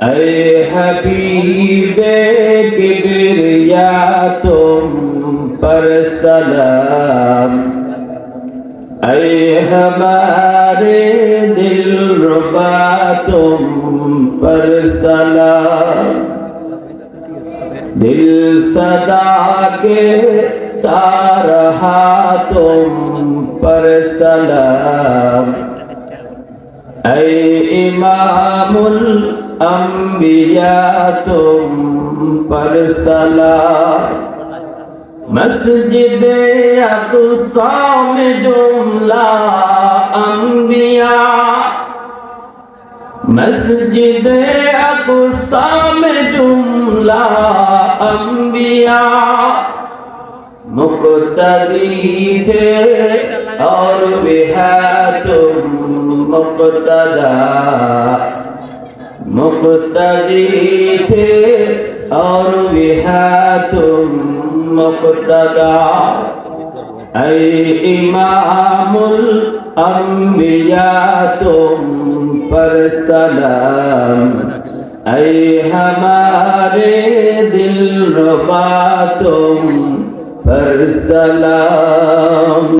اے حبیب کبریا تم پر سلام اے ہمارے دل ربا تم پر سلام دل صدا کے تارہا تم پر سلام ইমামুল আম্বিয়া তুমপর সালাম মসজিদ আকসা মে জুমলা আম্বিয়া। মসজিদ আকসা মে জুমলা আম্বিয়া। মুক্তি थे और विहा तो مقتدا مقتدی تھے اور بھی ہے تم مقتدا اے امام الانبیاء تم پر سلام اے ہمارے دل ربا تم پر سلام